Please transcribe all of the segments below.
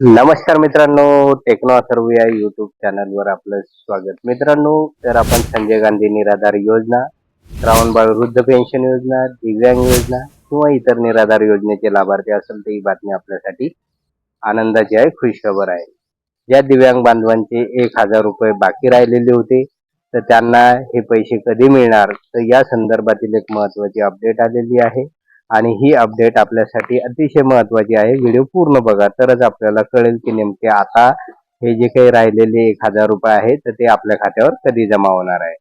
नमस्कार मित्रांनो techno सर्वया YouTube चॅनलवर आपलं स्वागत. मित्रांनो तर आपण संजय गांधी निराधार योजना श्रावणबाळ वृद्ध पेन्शन योजना दिव्यांग योजना किंवा इतर निराधार योजनेचे लाभार्थी असेल तर ही बातमी आपल्यासाठी आनंदाची आहे खुशखबर आहे. ज्या दिव्यांग बांधवांचे एक हजार रुपये बाकी राहिलेले होते तर त्यांना हे पैसे कधी मिळणार? तर या संदर्भातील एक महत्वाची अपडेट आलेली आहे. आणि ही अपडेट आपल्यासाठी अतिशय महत्वाची आहे. व्हिडिओ पूर्ण बघा तरच आपल्याला कळेल की नेमके आता हे जे काही राहिलेले एक हजार रुपये आहे तर ते आपल्या खात्यावर कधी जमा होणार आहे.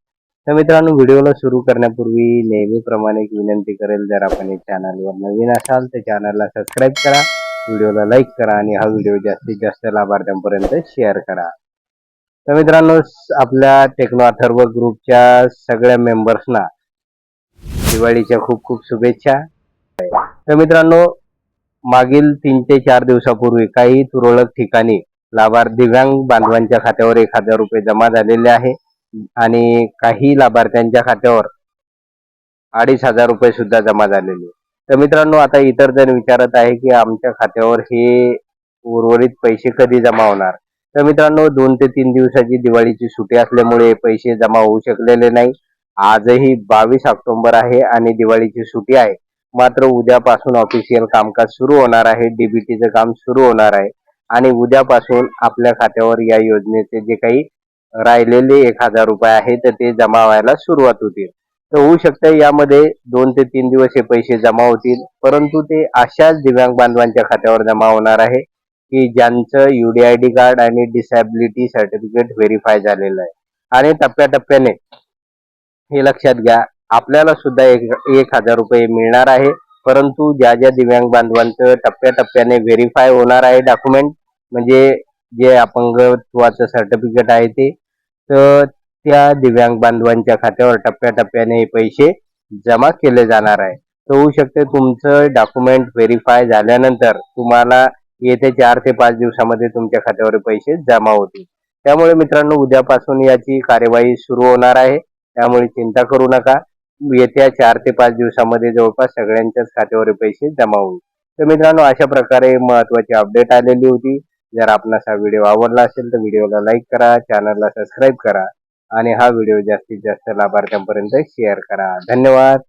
तर मित्रांनो व्हिडिओला सुरू करण्यापूर्वी नेहमीप्रमाणे एक विनंती करेल जर आपण या चॅनलवर नवीन असाल तर चॅनलला सबस्क्राईब करा व्हिडिओला लाईक करा आणि हा व्हिडिओ जास्तीत जास्त लाभार्थ्यांपर्यंत शेअर करा. तर मित्रांनो आपल्या टेक्नो अथर्व ग्रुपच्या सगळ्या मेंबर्सना दिवाळीच्या खूप खूप शुभेच्छा. तर मित्रांनो मागील तीन ते चार दिवसापूर्वी काही तुरळक ठिकाणी लाभार्थी दिव्यांग बांधवांच्या खात्यावर एक हजार रुपये जमा झालेले आहे आणि काही लाभार्थ्यांच्या खात्यावर अडीच हजार रुपये सुद्धा जमा झालेले. तर मित्रांनो आता इतर जण विचारत आहे की आमच्या खात्यावर हे उर्वरित पैसे कधी जमा होणार? तर मित्रांनो दोन ते तीन दिवसाची दिवाळीची सुट्टी असल्यामुळे पैसे जमा होऊ शकलेले नाही. आजही बावीस ऑक्टोबर आहे आणि दिवाळीची सुट्टी आहे. मात्र उद्यापासून ऑफिशियल कामकाज सुरू होणार आहे. डीबीटीचं काम सुरू होणार आहे. आणि उद्यापासून आपल्या खात्यावर या योजनेचे जे काही राहिलेले एक हजार रुपये आहे तर ते जमा व्हायला सुरुवात होतील. तर होऊ शकतं यामध्ये दोन ते तीन दिवस हे पैसे जमा होतील. परंतु ते अशाच दिव्यांग बांधवांच्या खात्यावर जमा होणार आहे की ज्यांचं युडीआयडी कार्ड आणि डिसॅबिलिटी सर्टिफिकेट व्हेरीफाय झालेलं आहे. आणि टप्प्याटप्प्याने हे लक्षात घ्या आपल्याला सुद्धा एक एक हजार रुपये मिळणार आहे. परंतु ज्या ज्या दिव्यांग बांधवांचं टप्प्याटप्प्याने व्हेरीफाय होणार आहे डॉक्युमेंट म्हणजे जे अपंगत्वाचं सर्टिफिकेट आहे ते तर त्या दिव्यांग बांधवांच्या खात्यावर टप्प्याटप्प्याने हे पैसे जमा केले जाणार आहे. तर होऊ शकते तुमचं डॉक्युमेंट व्हेरीफाय झाल्यानंतर तुम्हाला येथे चार ते पाच दिवसामध्ये तुमच्या खात्यावर पैसे जमा होतील. त्यामुळे मित्रांनो उद्यापासून याची कार्यवाही सुरू होणार आहे. त्यामुळे चिंता करू नका. येत्या चार ते पाच दिवसामध्ये जवळपास सगळ्यांच्याच खात्यावर पैसे जमा होईल. तर मित्रांनो अशा प्रकारे महत्वाची अपडेट आलेली होती. जर आपणास हा व्हिडिओ आवडला असेल तर व्हिडिओला लाईक करा चॅनलला सबस्क्राईब करा आणि हा व्हिडिओ जास्तीत जास्त लाभार्थ्यांपर्यंत शेअर करा. धन्यवाद.